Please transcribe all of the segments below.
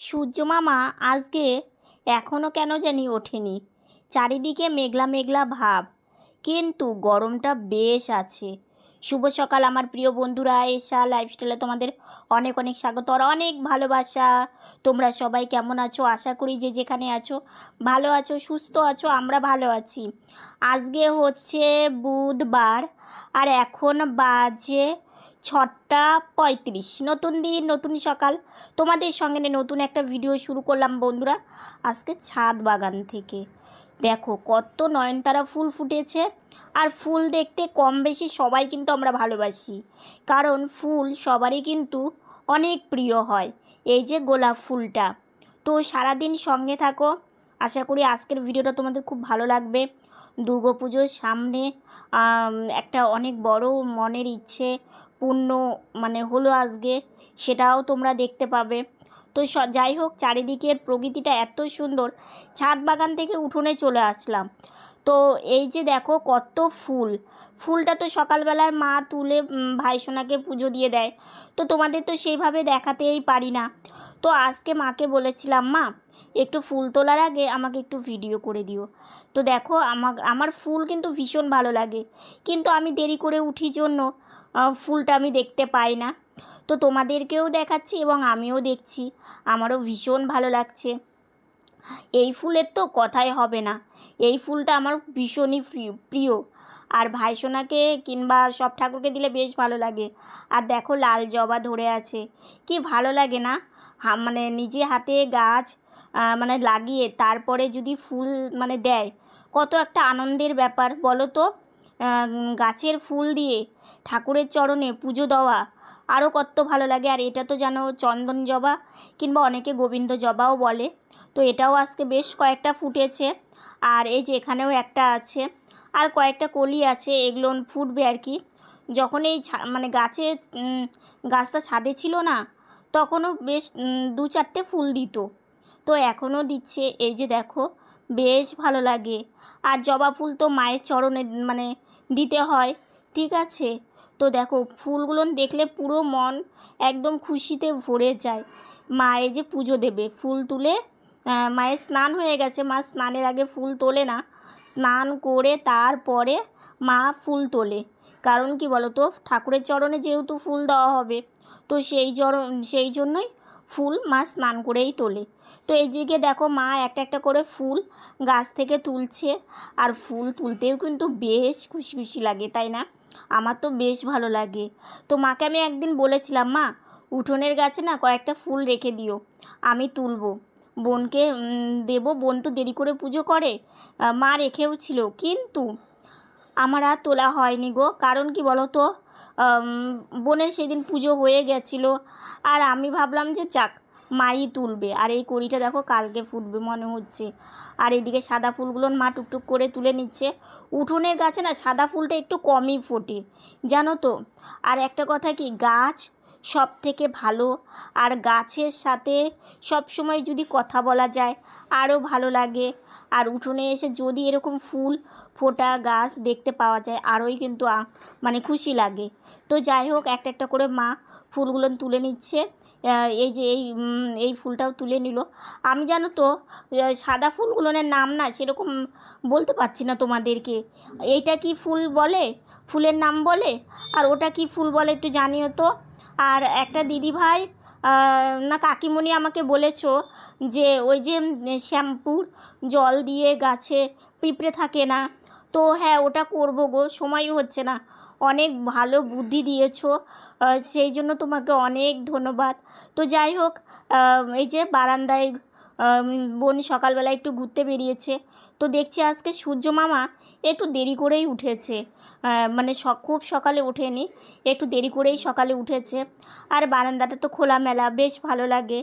সূর্য মামা আজকে এখনও কেন জানি ওঠেনি। চারিদিকে মেঘলা মেঘলা ভাব। কিন্তু গরমটা বেশ আছে। শুভ সকাল আমার প্রিয় বন্ধুরা এসা লাইফস্টাইলে তোমাদের অনেক অনেক স্বাগত আর অনেক ভালোবাসা। তোমরা সবাই কেমন আছো? আশা করি যে যেখানে আছো ভালো আছো, সুস্থ আছো, আমরা ভালো আছি। আজকে হচ্ছে বুধবার আর এখন বাজে ছটা পঁয়ত্রিশ। নতুন দিন, নতুন সকাল। তোমাদের সঙ্গে নতুন একটা ভিডিও শুরু করলাম বন্ধুরা। আজকে ছাদ বাগান থেকে। দেখো কত নয়নতারা ফুল ফুটেছে। আর ফুল দেখতে কম বেশি সবাই কিন্তু আমরা ভালোবাসি। কারণ ফুল সবারই কিন্তু অনেক প্রিয় হয়। এই যে গোলাপ ফুলটা। তো সারাদিন সঙ্গে থাকো। আশা করি আজকের ভিডিওটা তোমাদের খুব ভালো লাগবে। দুর্গাপুজোর সামনে একটা অনেক বড় মনের ইচ্ছে পূর্ণ মানে হলো আজকে সেটাও তোমরা দেখতে পাবে। তো যাই হোক চারিদিকের প্রকৃতিটা এত সুন্দর ছাদ বাগান থেকে উঠোনে চলে আসলাম। তো এই যে দেখো কত ফুল ফুলটা তো সকালবেলায় মা তুলে উম, ভাইসোনাকে পুজো দিয়ে দেয়। তো তোমাদের তো সেইভাবে দেখাতেই পারি না। তো আজকে মাকে বলেছিলাম মা একটু ফুল তোলার আগে আমাকে একটু ভিডিও করে দিও। তো দেখো আমার আমার ফুল কিন্তু ভীষণ ভালো লাগে। কিন্তু আমি দেরি করে উঠি জন্য। ফুলটা আমি দেখতে পাই না। তো তোমাদেরকেও দেখাচ্ছি এবং আমিও দেখছি। আমারও ভীষণ ভালো লাগছে। এই ফুলের তো কথাই হবে না। এই ফুলটা আমার ভীষণই প্রিয়। আর ভাইসোনাকে কিংবা সব ঠাকুরকে দিলে বেশ ভালো লাগে। আর দেখো লাল জবা ধরে আছে। কি ভালো লাগে না? মানে নিজে হাতে গাছ মানে লাগিয়ে তারপরে যদি ফুল মানে দেয়। কত একটা আনন্দের ব্যাপার, বলো তো? গাছের ফুল দিয়ে ঠাকুরের চরণে পুজো দেওয়া। আরও কত ভালো লাগে। আর এটা তো যেন চন্দন জবা কিংবা অনেকে গোবিন্দ জবাও বলে। তো এটাও আজকে বেশ কয়েকটা ফুটেছে। আর এই যে এখানেও একটা আছে। আর কয়েকটা কলি আছে। এগুলো ফুটবে আর কি। যখন এই মানে গাছে গাছটা ছাদে ছিল না, তখনও বেশ দু চারটে ফুল দিত। তো এখনও দিচ্ছে। এই যে দেখো, বেশ ভালো লাগে। আর জবা ফুল তো মায়ের চরণে মানে দিতে হয়। ঠিক আছে? তো দেখো, ফুলগুলো দেখলে পুরো মন একদম খুশিতে ভরে যায়। মায়ে যে পুজো দেবে, ফুল তুলে মায়ের স্নান হয়ে গেছে। মা স্নানের আগে ফুল তোলে না। স্নান করে তারপরে মা ফুল তোলে। কারণ কি বলো তো ঠাকুরের চরণে যেহেতু ফুল দেওয়া হবে, তো সেই জর, সেই জন্যই ফুল মা স্নান করেই তোলে। তো এই দিকে দেখো, মা একটা একটা করে ফুল গাছ থেকে তুলছে। আর ফুল তুলতেও কিন্তু বেশ খুশি খুশি লাগে, তাই না? আমার তো বেশ ভালো লাগে। তো মাকে আমি একদিন বলেছিলাম, মা, উঠোনের গাছে না কয়েকটা ফুল রেখে দিও, আমি তুলবো। বোনকে দেবো, বোন তো দেরি করে পুজো করে মা রেখেও ছিল, কিন্তু আমার আর তোলা হয়নি গো। কারণ কি বলো তো বোনের সেদিন পুজো হয়ে গেছিল, আর আমি ভাবলাম যে যাক মাই তুলবে। আর এই কড়িটা দেখো কালকে ফুটবে মনে হচ্ছে। আর এদিকে সাদা ফুলগুলো মা টুকটুক করে তুলে নিচ্ছে। উঠোনের গাছে না সাদা ফুলটা একটু কমই ফোটে, জানো তো? আর একটা কথা কি, গাছ সব থেকে ভালো, আর গাছের সাথে সব সময় যদি কথা বলা যায়, আরও ভালো লাগে। আর উঠোনে এসে যদি এরকম ফুল ফোটা গাছ দেখতে পাওয়া যায়, আরোই কিন্তু মানে খুশি লাগে। তো যাই হোক, একটা একটা করে মা ফুলগুলো তুলে নিচ্ছে। এই যে এই এই ফুলটাও তুলে নিল। আমি জানো তো সাদা ফুলগুলোর নাম না সেরকম বলতে পারছি না তোমাদেরকে। এইটা কি ফুল বলে? ফুলের নাম বলে? আর ওটা কি ফুল বলে একটু জানিও তো। আর একটা দিদি ভাই না কাকিমণি আমাকে বলেছ যে ওই যে শ্যাম্পুর জল দিয়ে গাছে পিঁপড়ে থাকে না? তো হ্যাঁ ওটা করব গো, সময়ই হচ্ছে না। অনেক ভালো বুদ্ধি দিয়েছ। সেই জন্য তোমাকে অনেক ধন্যবাদ। তো যাই হোক এই যে বারান্দায় বোন সকালবেলা একটু ঘুরতে বেরিয়েছে। তো দেখছি আজকে সূর্য মামা একটু দেরি করেই উঠেছে। মানে খুব সকালে ওঠেনি, একটু দেরি করেই সকালে উঠেছে। আর বারান্দাটা তো খোলামেলা, বেশ ভালো লাগে।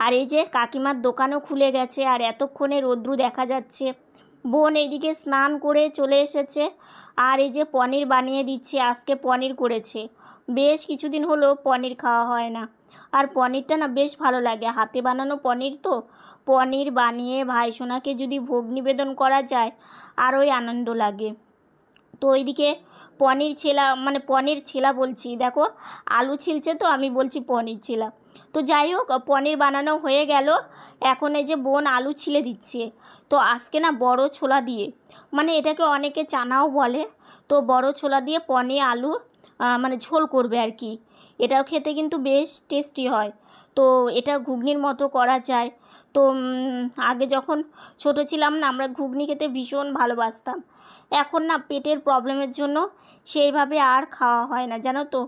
আর এই যে কাকিমার দোকানও খুলে গেছে, আর এতক্ষণে রৌদ্রু দেখা যাচ্ছে। বোন এইদিকে স্নান করে চলে এসেছে, আর এই যে পনির বানিয়ে দিচ্ছে, আজকে পনির করেছে। বেশ কিছুদিন হলো পনির খাওয়া হয় না। আর পনিরটা না বেশ ভালো লাগে। হাতে বানানো পনির তো। পনির বানিয়ে ভাইসোনাকে যদি ভোগ নিবেদন করা যায়, আরোই আনন্দ লাগে। তো ওইদিকে পনির ছেলা মানে পনির ছেলা বলছি, দেখো আলু ছিলছে তো, আমি বলছি পনির ছেলা। তো যাই হোক, পনির বানানো হয়ে গেল। এখন এই যে বোন আলু ছিলে দিচ্ছে। তো আজকে না বড় ছোলা দিয়ে মানে এটাকে অনেকে চানাও বলে। তো বড় ছোলা দিয়ে পনির, আলু মানে ঝোল করবে আর কি। এটাও খেতে কিন্তু বেশ টেস্টি হয়। তো এটা ঘুগনির মতো করা যায়। তো আগে যখন ছোট ছিলাম না, আমরা ঘুগনি খেতে ভীষণ ভালোবাসতাম। এখন না, পেটের প্রবলেমের জন্য সেইভাবে আর খাওয়া হয় না, জানো তো?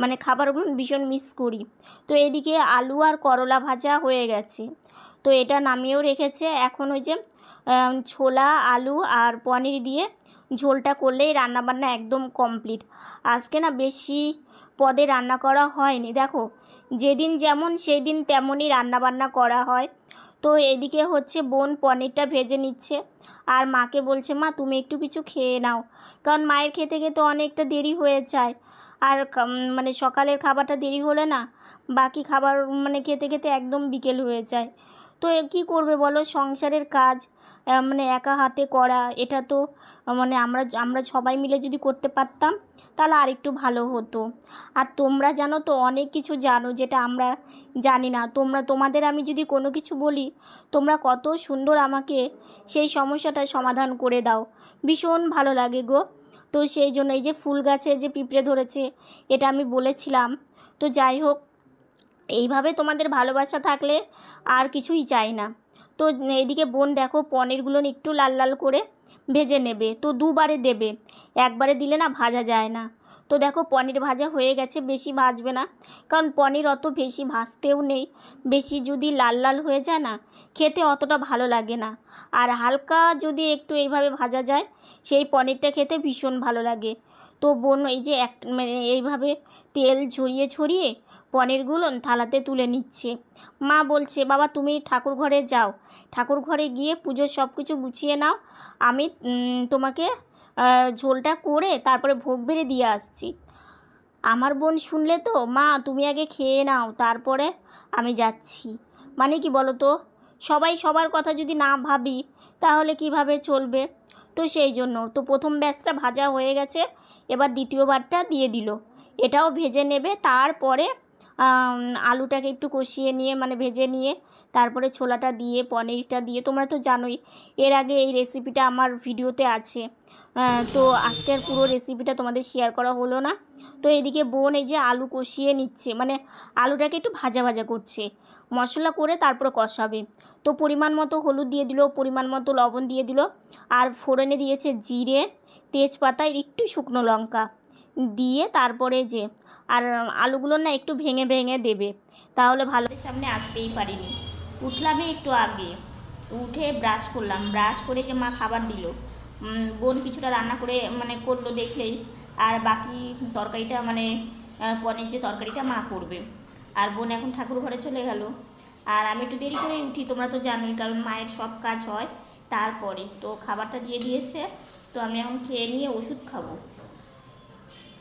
মানে খাবারগুলো ভীষণ মিস করি। তো এদিকে আলু আর করলা ভাজা হয়ে গেছে। তো এটা নামিয়েও রেখেছে। এখন ওই যে ছোলা, আলু আর পনির দিয়ে ঝোলটা করলেই রান্নাবান্না একদম কমপ্লিট। আজকে না বেশি পদে রান্না করা হয়নি। দেখো, যেদিন যেমন সেই দিন তেমনই রান্নাবান্না করা হয়। তো এদিকে হচ্ছে বোন পনিরটা ভেজে নিচ্ছে আর মাকে বলছে, মা, তুমি একটু কিছু খেয়ে নাও। কারণ মায়ের খেতে খেতে অনেকটা দেরি হয়ে যায়। আর মানে সকালের খাবারটা দেরি হলে না বাকি খাবার মানে খেতে খেতে একদম বিকেল হয়ে যায়। তো কী করবে বলো? সংসারের কাজ মানে একা হাতে করা, এটা তো মানে আমরা আমরা সবাই মিলে যদি করতে পারতাম, তাহলে আরেকটু ভালো হতো। আর তোমরা জানো তো, অনেক কিছু জানো যেটা আমরা জানি না। তোমরা, তোমাদের আমি যদি কোনো কিছু বলি, তোমরা কত সুন্দর আমাকে সেই সমস্যাটা সমাধান করে দাও। ভীষণ ভালো লাগে গো। তো সেই জন্য এই যে ফুল গাছে যে পিঁপড়ে ধরেছে, এটা আমি বলেছিলাম। তো যাই হোক, এইভাবে তোমাদের ভালোবাসা থাকলে আর কিছুই চাই না। তো এদিকে বোন দেখো পনিরগুলো একটু লাল লাল করে ভেজে নেবে। তো দুবারে দেবে। একবারে দিলে না ভাজা যায় না। তো দেখো পনির ভাজা হয়ে গেছে, বেশি ভাজবে না। কারণ পনির অত বেশি ভাজতেও নেই। বেশি যদি লাল লাল হয়ে যায় না, খেতে অতটা ভালো লাগে না। আর হালকা যদি একটু এইভাবে ভাজা যায়, সেই পনিরটা খেতে ভীষণ ভালো লাগে। তো বোন এই যে এক মানে এইভাবে তেল ঝরিয়ে ছড়িয়ে পনিরগুলো থালাতে তুলে নিচ্ছে। মা বলছে, বাবা তুমি ঠাকুর ঘরে যাও। ঠাকুর ঘরে গিয়ে পুজোর সব কিছু গুছিয়ে নাও। আমি তোমাকে ঝোলটা করে তারপরে ভোগ বেড়ে দিয়ে আসছি। আমার বোন শুনলে তো, মা, তুমি আগে খেয়ে নাও, তারপরে আমি যাচ্ছি। মানে কি বলো তো সবাই সবার কথা যদি না ভাবি, তাহলে কীভাবে চলবে? তো সেই জন্য, তো প্রথম ব্যাচটা ভাজা হয়ে গেছে, এবার দ্বিতীয়বারটা দিয়ে দিল। এটাও ভেজে নেবে, তারপরে আলুটাকে একটু কষিয়ে নিয়ে মানে ভেজে নিয়ে, তারপরে ছোলাটা দিয়ে, পনিরটা দিয়ে, তোমরা তো জানোই, এর আগে এই রেসিপিটা আমার ভিডিওতে আছে। তো আজকের পুরো রেসিপিটা তোমাদের শেয়ার করা হলো না। তো এদিকে বোন এই যে আলু কষিয়ে নিচ্ছে মানে আলুটাকে একটু ভাজা ভাজা করছে। মশলা করে তারপরে কষাবে। তো পরিমাণ মতো হলুদ দিয়ে দিল, পরিমাণ মতো লবণ দিয়ে দিল, আর ফোড়নে দিয়েছে জিরে, তেজপাতা একটু শুকনো লঙ্কা। দিয়ে তারপরে যে আর আলুগুলো না একটু ভেঙে ভেঙে দেবে। তাহলে ভালো সামনে আসতেই পারিনি। উঠলামই একটু আগে। উঠে ব্রাশ করলাম। ব্রাশ করে যে মা খাবার দিল। বোন কিছুটা রান্না করে মানে করল দেখলেই। আর বাকি তরকারিটা মানে পনির যে তরকারিটা মা করবে। আর বোন এখন ঠাকুর ঘরে চলে গেল। আর আমি একটু দেরি করে উঠি, তোমরা তো জানোই, কারণ মায়ের সব কাজ হয়। তারপরে তো খাবারটা দিয়ে দিয়েছে। তো আমি এখন খেয়ে নিয়ে ওষুধ খাব।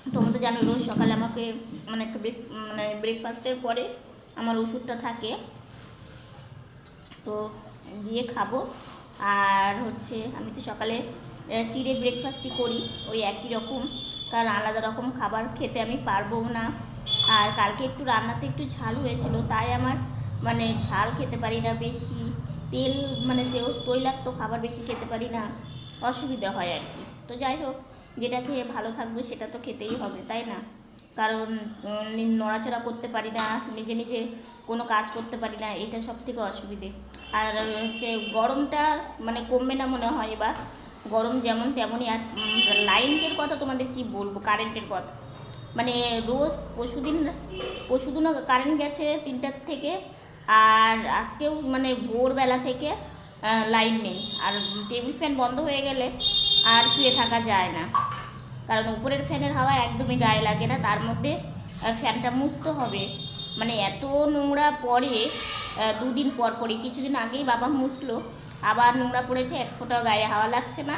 তোমরা তো জানো রোজ সকালে আমাকে মানে একটা ব্রেক মানে ব্রেকফাস্টের পরে আমার ওষুধটা থাকে। তো গিয়ে খাব। আর হচ্ছে আমি তো সকালে চিড়ে ব্রেকফাস্টই করি, ওই একই রকম। কারণ আলাদা রকম খাবার খেতে আমি পারব না। আর কালকে একটু রান্নাতে একটু ঝাল হয়েছিল, তাই আমার মানে ঝাল খেতে পারি না বেশি। তেল মানে তেল, তৈলাক্ত খাবার বেশি খেতে পারি না। অসুবিধা হয় আর কি। তো যাই হোক যেটা খেয়ে ভালো থাকবে সেটা তো খেতেই হবে, তাই না? কারণ নড়াচড়া করতে পারি না, নিজে নিজে কোনো কাজ করতে পারি না, এটা সব থেকে অসুবিধে। আর হচ্ছে গরমটা মানে কমবে না মনে হয় এবার। গরম যেমন তেমনই, আর লাইনের কথা তোমাদের কি বলব, কারেন্টের কথা। মানে রোজ পরশুদিন পরশুদিনও কারেন্ট গেছে তিনটার থেকে, আর আজকেও মানে ভোরবেলা থেকে লাইন নেই। আর টেবিল ফ্যান বন্ধ হয়ে গেলে আর শুয়ে থাকা যায় না। কারণ উপরের ফ্যানের হাওয়া একদমই গায়ে লাগে না তার মধ্যে ফ্যানটা মুছতে হবে। মানে এত নোংরা আহ, দুদিন পর পরই। কিছুদিন আগেই বাবা মুছলো আবার নোংরা পড়েছে এক ফোঁটাও গায়ে হাওয়া লাগছে না।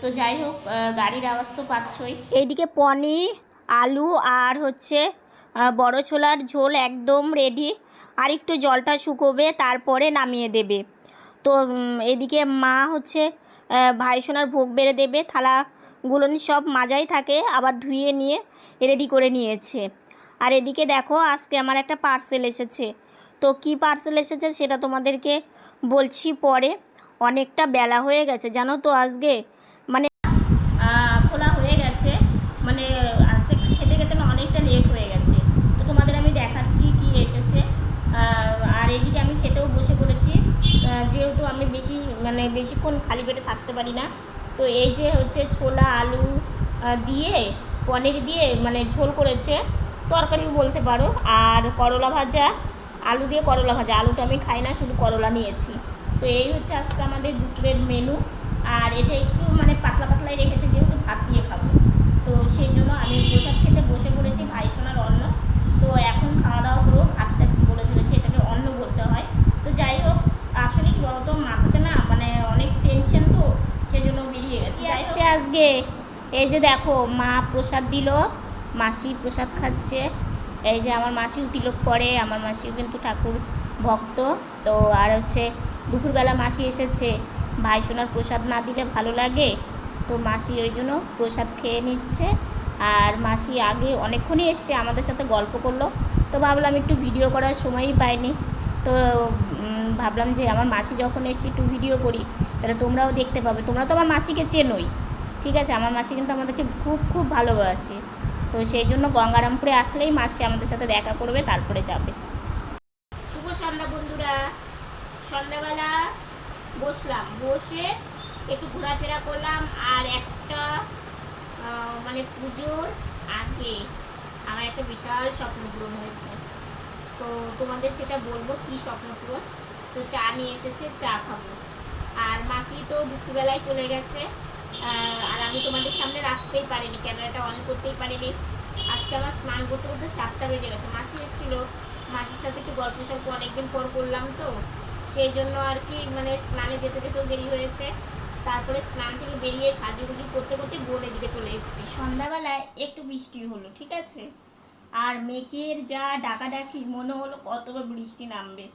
তো যাই হোক গাড়ির আওয়াজ তো পাচ্ছই। এইদিকে পনির আলু আর হচ্ছে বড় ছোলার ঝোল একদম রেডি আর একটু জলটা শুকোবে তারপরে নামিয়ে দেবে। তো এদিকে মা হচ্ছে ভাইসোনার ভোগ বেড়ে দেবে, থালাগুলো সব মাজাই থাকে, আবার ধুয়ে নিয়ে রেডি করে নিয়েছে। আর এদিকে দেখো, আজকে আমার একটা পার্সেল এসেছে। তো কি পার্সেল এসেছে সেটা তোমাদেরকে বলছি পরে। অনেকটা বেলা হয়ে গেছে, জানো তো আজকে মানে আহ, খোলা হয়ে গেছে মানে আজকে খেতে খেতে না অনেকটা লেট হয়ে গেছে তো তোমাদের আমি দেখাচ্ছি কি এসেছে আহ, আর এদিকে আমি খেতেও বসে পড়েছি আহ, যেহেতু আমি বেশি মানে বেশিক্ষণ খালি পেটে থাকতে পারি না, তো এই যে হচ্ছে ছোলা, আলু দিয়ে, পনির দিয়ে মানে ঝোল করেছে তরকারিও বলতে পারো, আর করলা ভাজা, আলু দিয়ে করলা ভাজা আলুটা আমি খাই না, শুধু করলা নিয়েছি। তো এই হচ্ছে আজকে আমাদের দুপুরের মেনু আর এটা একটু মানে পাতলা পাতলাই রেখেছে, যেহেতু ভাত দিয়ে খাব। তো সেই জন্য আমি প্রসাদ খেতে বসে পড়েছি, ভাই সোনার অন্ন। তো এখন খাওয়া দাওয়া করব ভাতটা বলে ফেলেছি, এটাকে অন্ন বলতে হয়। তো যাই হোক আসলে কি বলতো মাথাতে না মানে অনেক টেনশন তো সেই জন্য বেরিয়ে গেছে। আসছে আজকে। এই যে দেখো মা প্রসাদ দিল মাসি প্রসাদ খাচ্ছে। এই যে আমার মাসিও তিলক পড়ে আমার মাসিও কিন্তু ঠাকুর ভক্ত। তো আর হচ্ছে দুপুরবেলা মাসি এসেছে ভাই সোনার প্রসাদ না দিলে ভালো লাগে। তো মাসি ওই জন্য প্রসাদ খেয়ে নিচ্ছে। আর মাসি আগে অনেকক্ষণই এসছে আমাদের সাথে গল্প করল। তো ভাবলাম একটু ভিডিও করার সময়ই পাইনি। তো ভাবলাম যে আমার মাসি যখন এসছে একটু ভিডিও করি, তাহলে তোমরাও দেখতে পাবে। তোমরা তো আমার মাসিকে চেনোই, ঠিক আছে? আমার মাসি কিন্তু আমাদেরকে খুব খুব ভালোবাসে। তো সেই জন্য গঙ্গারামপুরে আসলেই মাসি আমাদের সাথে দেখা করবে, তারপরে যাবে। শুভ সন্ধ্যা বন্ধুরা। সন্ধ্যাবেলা বসলাম। বসে একটু ঘোরাফেরা করলাম আর একটা মানে পুজোর আগে আমার একটা বিশাল স্বপ্ন পূরণ হয়েছে। তো তোমাদের সেটা বলব, কি স্বপ্ন পূরণ? তো চা নিয়ে এসেছে, চা খাব। আর মাসি তো দুপুরবেলায় চলে গেছে আর আমি তোমাদের সামনে আসতেই পারিনি, ক্যামেরাটা অন করতেই পারিনি। আজকে আমার স্নান করতে করতে চারটা বেজে গেছে। মাসি এসেছিল, মাসির সাথে একটু গল্প সল্প অনেকদিন পর করলাম তো। সেই জন্য আর কি মানে স্নানে যেতে যেতেও দেরি হয়েছে। তারপরে স্নান থেকে বেরিয়ে সাজুগুজু করতে করতে বোনের দিকে চলে এসেছি। সন্ধ্যাবেলায় একটু বৃষ্টি হলো, ঠিক আছে? আর মেঘের যা ডাকাডাকি, মনে হলো কতবার বৃষ্টি নামবে।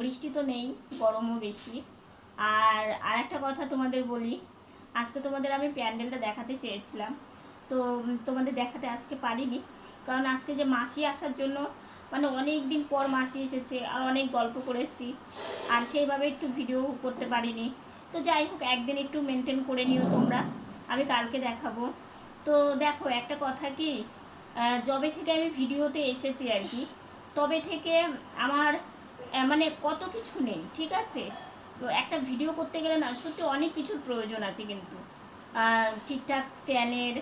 বৃষ্টি তো নেই, গরমও বেশি। আর আর একটা কথা তোমাদের বলি, আজকে তোমাদের আমি প্যান্ডেলটা দেখাতে চেয়েছিলাম। তো তোমাদের দেখাতে আজকে পারিনি, কারণ আজকে যে মাসি আসার জন্য মানে অনেক দিন পর মাসি এসেছে, আর অনেক গল্প করেছি, আর সেইভাবে একটু ভিডিও করতে পারিনি। তো যাই হোক, একদিন একটু মেনটেন করে নিও তোমরা, আমি কালকে দেখাবো। তো দেখো, একটা কথা কি যবে থেকে আমি ভিডিওতে এসেছি আর কি, তবে থেকে আমার মানে কত কিছু নেই ঠিক আছে? তো একটা ভিডিও করতে গেলে না সত্যি অনেক কিছুর প্রয়োজন আছে কিন্তু। ঠিকঠাক স্ট্যান্ডের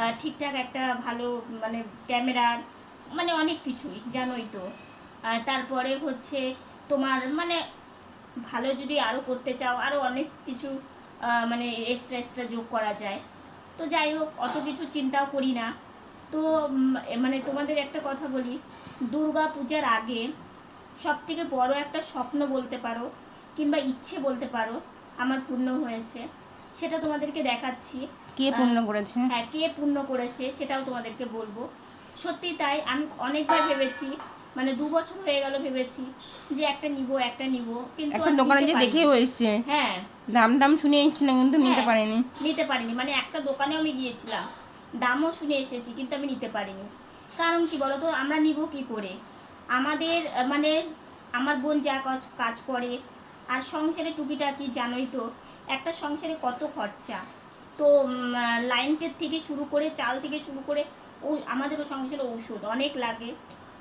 আহ, ঠিকঠাক একটা ভালো মানে ক্যামেরার মানে অনেক কিছুই জানোই তো। তারপরে হচ্ছে তোমার মানে ভালো যদি আরও করতে চাও আরও অনেক কিছু মানে এক্সট্রা এক্সট্রা যোগ করা যায়। তো যাই হোক অত কিছু চিন্তাও করি না। তো মানে তোমাদের একটা কথা বলি দুর্গা পূজার আগে সব থেকে বড় একটা স্বপ্ন বলতে পারো কিংবা ইচ্ছে বলতে পারো আমার পূর্ণ হয়েছে। সেটা তোমাদেরকে দেখাচ্ছি। কে পূর্ণ করেছে? হ্যাঁ কে পূর্ণ করেছে সেটাও তোমাদেরকে বলব। সত্যি তাই আমি অনেকবার ভেবেছি মানে দু বছর হয়ে গেল ভেবেছি যে একটা নিব একটা নিব কিন্তু একটা দোকানে যে। দেখেও এসছে। হ্যাঁ। দাম দাম শুনে এসেছিল কিন্তু নিতে হ্যাঁ। পারেনি। নিতে পারিনি। মানে একটা দোকানেও আমি গিয়েছিলাম দামও শুনে এসেছি কিন্তু আমি নিতে পারিনি। কারণ কি বলতো আমরা নিব কি করে? আমাদের মানে আমার বোন যা কাজ কাজ করে, আর সংসারে টুকিটাকি জানোই তো, একটা সংসারে কত খরচা। তো লাইনটের থেকে শুরু করে, চাল থেকে শুরু করে, ও আমাদেরও সংসারে ঔষধ অনেক লাগে।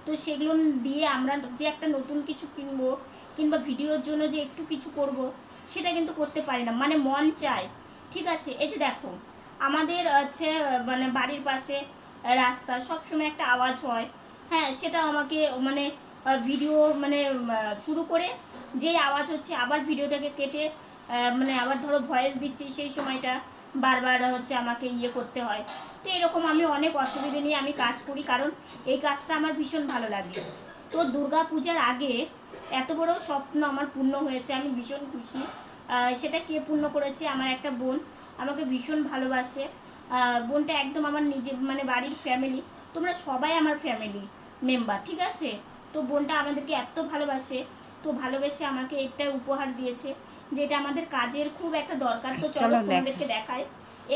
তো সেগুলো দিয়ে আমরা যে একটা নতুন কিছু কিনবো, কিংবা ভিডিওর জন্য যে একটু কিছু করব, সেটা কিন্তু করতে পারি না। মানে মন চায়। ঠিক আছে? এই যে দেখো, আমাদের হচ্ছে মানে বাড়ির পাশে রাস্তা, সবসময় একটা আওয়াজ হয়। হ্যাঁ সেটা আমাকে মানে ভিডিও মানে শুরু করে যেই আওয়াজ হচ্ছে, আবার ভিডিওটাকে কেটে মানে আবার ধরো ভয়েস দিচ্ছি সেই সময়টা, বারবার হচ্ছে আমাকে ইয়ে করতে হয়। তো এরকম আমি অনেক অসুবিধে নিয়ে আমি কাজ করি, কারণ এই কাজটা আমার ভীষণ ভালো লাগে। তো দুর্গা পূজার আগে এত বড় স্বপ্ন আমার পূর্ণ হয়েছে, আমি ভীষণ খুশি। সেটা কে পূর্ণ করেছে? আমার একটা বোন, আমাকে ভীষণ ভালোবাসে। বোনটা একদম আমার নিজে মানে বাড়ির ফ্যামিলি তোমরা সবাই আমার ফ্যামিলি মেম্বার ঠিক আছে? তো বোনটা আমাদেরকে এত ভালোবাসে তো ভালোবেসে আমাকে এটা উপহার দিয়েছে যেটা আমাদের কাজের খুব একটা দরকার। তো চলো তোমাদেরকে দেখায়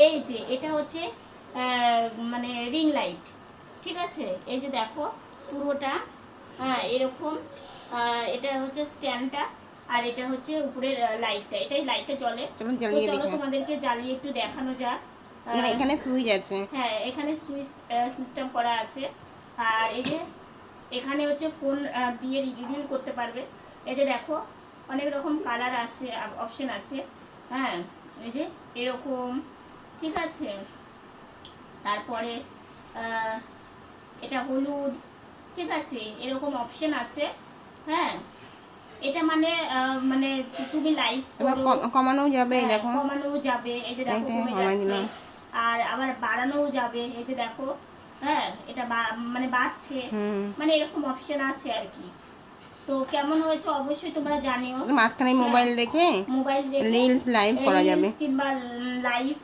এই যে এটা হচ্ছে মানে রিং লাইট ঠিক আছে? এই যে দেখো পুরোটা হ্যাঁ এরকম এটা হচ্ছে স্ট্যান্ডটা আর এটা হচ্ছে উপরের লাইটটা এটাই লাইটটা জ্বলে। চলো তোমাদেরকে জ্বালিয়ে একটু দেখানো যাক। এখানে সুইচ আছে। হ্যাঁ এখানে সুইচ সিস্টেম করা আছে। আর এই যে এখানে হচ্ছে ফোন দিয়ে রিভিল করতে পারবে। এই যে দেখো অনেক রকম কালার আছে অপশন আছে। হ্যাঁ এই যে এরকম ঠিক আছে? তারপরে এটা হলুদ ঠিক আছে? এরকম অপশন আছে। হ্যাঁ এটা মানে মানে তুমি লাইভ কমানো যাবে হ্যাঁ, দেখো। কমানোও যাবে। এই যে দেখো। আর আবার বাড়ানোও যাবে। এই যে দেখো হ্যাঁ এটা মানে বাড়ছে। মানে এরকম অপশন আছে আর কি। তো কেমন হয়েছে অবশ্যই তোমরা জানিও। মাঝখানে মোবাইল রেখে মোবাইল রিলস লাইভ করা যাবে। কিংবা লাইভ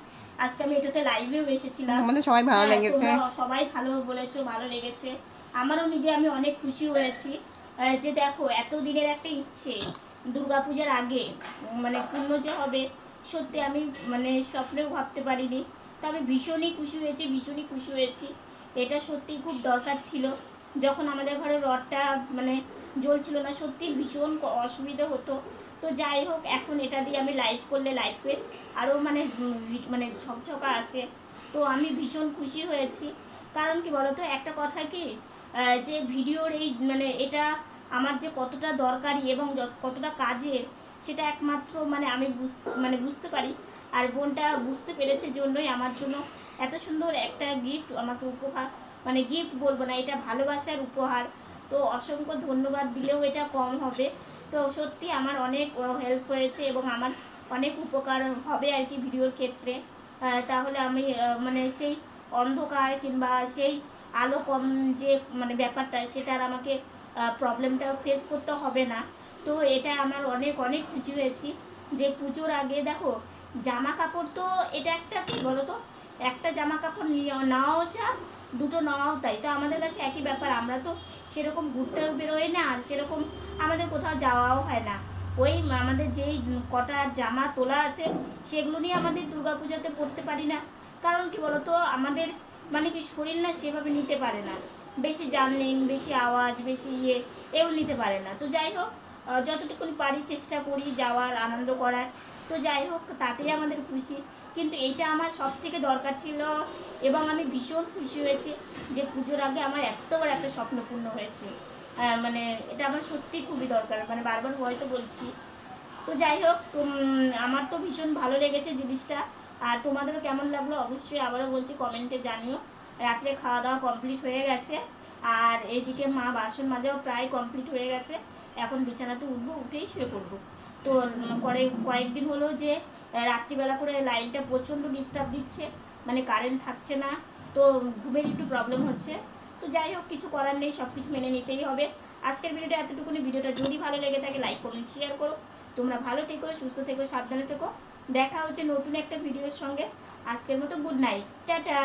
আজকে আমি এটাতে লাইভেও এসেছিলাম। আমাদের সবাই ভালো হ্যাঁ, লেগেছে। সবাই ভালো বলেছ ভালো লেগেছে। আমারও নিজে আমি অনেক খুশি হয়েছি। যে দেখো এত দিনের একটা ইচ্ছে দুর্গাপূজার আগে মানে পূর্ণ যে হবে সত্যি আমি মানে স্বপ্নেও ভাবতে পারিনি। তা আমি ভীষণই খুশি হয়েছি ভীষণই খুশি হয়েছি। এটা সত্যি খুব দরকার ছিল। যখন আমাদের ঘরে রডটা মানে জ্বলছিল না সত্যি ভীষণ অসুবিধা হতো। তো যাই হোক, এখন এটা দিয়ে আমি লাইভ করলে লাইভ লাইভে আরও মানে মানে ঝকঝকা আসে। তো আমি ভীষণ খুশি হয়েছি। কারণ কি বলতো, একটা কথা কি যে ভিডিওর এই মানে এটা আমার যে কতটা দরকারি এবং কতটা কাজের, সেটা একমাত্র মানে আমি বুঝ মানে বুঝতে পারি। আর বোনটা বুঝতে পেরেছে জন্যই আমার জন্য এত সুন্দর একটা গিফট আমাকে উপহার মানে গিফট বলব না, এটা ভালোবাসার উপহার। তো অসংখ্য ধন্যবাদ দিলেও এটা কম হবে। তো সত্যি আমার অনেক হেল্প হয়েছে এবং আমার অনেক উপকার হবে আর কি ভিডিওর ক্ষেত্রে। তাহলে আমি মানে সেই অন্ধকার কিংবা সেই আলো কম যে মানে ব্যাপারটা সেটার আমাকে প্রবলেমটা ফেস করতে হবে না। তো এটা আমার অনেক অনেক খুশি হয়েছি। যে পুজোর আগে, দেখো জামা কাপড় তো এটা একটা কী বলো তো একটা জামা কাপড় নেওয়াও যা, দুটো নেওয়াও তাই। তো আমাদের কাছে একই ব্যাপার, আমরা তো সেরকম ঘুরতেও বেরোই না আর সেরকম আমাদের কোথাও যাওয়াও হয় না। ওই আমাদের যেই কটা জামা তোলা আছে, সেগুলো নিয়ে আমাদের দুর্গাপূজাতে পরতে পারি না। কারণ কি বলতো, আমাদের মানে কি শরীর না সেভাবে নিতে পারে না। বেশি জার্নিং, বেশি আওয়াজ, বেশি ইয়ে এও নিতে পারে না। তো যাই হোক যতটুকুনি পারি চেষ্টা করি যাওয়ার, আনন্দ করার। তো যাই হোক, তাতেই আমাদের খুশি। কিন্তু এইটা আমার সব থেকে দরকার ছিল এবং আমি ভীষণ খুশি হয়েছি যে পুজোর আগে আমার এত একটা স্বপ্ন পূর্ণ হয়েছে। মানে এটা আমার সত্যি খুবই দরকার মানে বারবার হয়তো বলছি। তো যাই হোক আমার তো ভীষণ ভালো লেগেছে জিনিসটা। আর তোমাদেরও কেমন লাগল অবশ্যই আবারও বলছি কমেন্টে জানিও। রাত্রে খাওয়া দাওয়া কমপ্লিট হয়ে গেছে। আর এইদিকে মা বাসন মাজাও প্রায় কমপ্লিট হয়ে গেছে। এখন বিছানাতে উঠবো, উঠেই শুয়ে পড়ব। তো কয়েকদিন হলো যে রাত্রিবেলা করে লাইনটা প্রচণ্ড ডিস্টার্ব দিচ্ছে মানে কারেন্ট থাকছে না, তো ঘুমের একটু প্রবলেম হচ্ছে। তো যাই হোক, কিছু করার নেই সব কিছু মেনে নিতেই হবে। আজকের ভিডিওটা এতটুকুনি। ভিডিওটা যদি ভালো লেগে থাকে লাইক কমেন্ট শেয়ার করো। তোমরা ভালো থেকো, সুস্থ থেকো, সাবধানে থেকো। দেখা হচ্ছে নতুন একটা ভিডিওর সঙ্গে। আজকের মতো গুড নাইট টাটা!